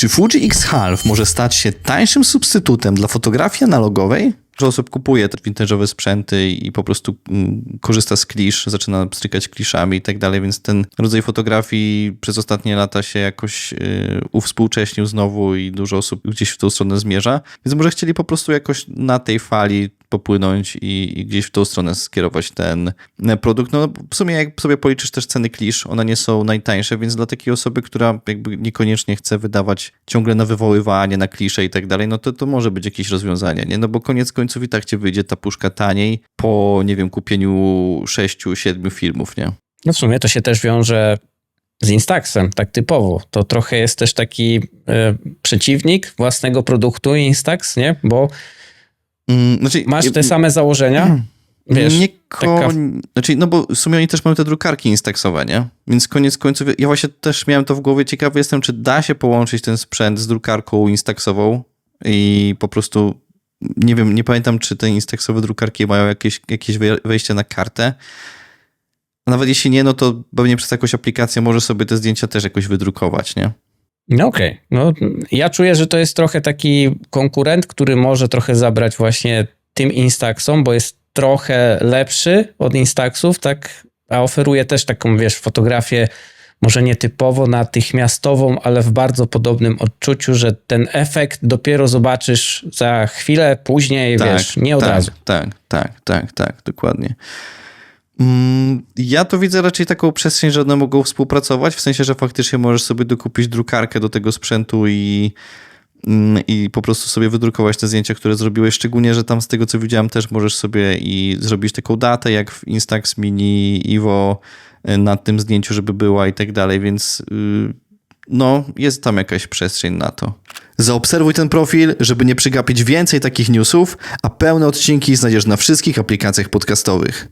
Czy Fuji X Half może stać się tańszym substytutem dla fotografii analogowej? Że osób kupuje te vintage'owe sprzęty i po prostu mm, korzysta z klisz, zaczyna strykać kliszami i tak dalej, więc ten rodzaj fotografii przez ostatnie lata się jakoś yy, uwspółcześnił znowu i dużo osób gdzieś w tą stronę zmierza. Więc może chcieli po prostu jakoś na tej fali popłynąć i, i gdzieś w tą stronę skierować ten produkt. No w sumie jak sobie policzysz też ceny klisz, one nie są najtańsze, więc dla takiej osoby, która jakby niekoniecznie chce wydawać ciągle na wywoływanie, na klisze i tak dalej, no to to może być jakieś rozwiązanie, nie? No bo koniec końców i tak ci wyjdzie ta puszka taniej po, nie wiem, kupieniu sześciu, siedmiu filmów, nie? No w sumie to się też wiąże z Instaxem, tak typowo. To trochę jest też taki e, przeciwnik własnego produktu Instax, nie? Bo znaczy, masz te same założenia, wiesz, nie koń... Znaczy, no bo w sumie oni też mają te drukarki instaxowe, nie? Więc koniec końców, ja właśnie też miałem to w głowie, ciekawy jestem, czy da się połączyć ten sprzęt z drukarką instaxową i po prostu, nie wiem, nie pamiętam, czy te instaxowe drukarki mają jakieś, jakieś wej- wejście na kartę. Nawet jeśli nie, no to pewnie przez jakąś aplikację może sobie te zdjęcia też jakoś wydrukować, nie? No okej. No, ja czuję, że to jest trochę taki konkurent, który może trochę zabrać właśnie tym Instaxom, bo jest trochę lepszy od Instaxów, tak, a oferuje też taką, wiesz, fotografię może nietypowo natychmiastową, ale w bardzo podobnym odczuciu, że ten efekt dopiero zobaczysz za chwilę później, wiesz, nie od tak, razu. Tak, tak, tak, tak, dokładnie. Mm, Ja to widzę raczej taką przestrzeń, że one mogą współpracować, w sensie, że faktycznie możesz sobie dokupić drukarkę do tego sprzętu i, mm, i po prostu sobie wydrukować te zdjęcia, które zrobiłeś. Szczególnie, że tam z tego co widziałem też możesz sobie i zrobić taką datę, jak w Instax Mini Iwo y, na tym zdjęciu, żeby była i tak dalej, więc y, no, jest tam jakaś przestrzeń na to. Zaobserwuj ten profil, żeby nie przegapić więcej takich newsów, a pełne odcinki znajdziesz na wszystkich aplikacjach podcastowych.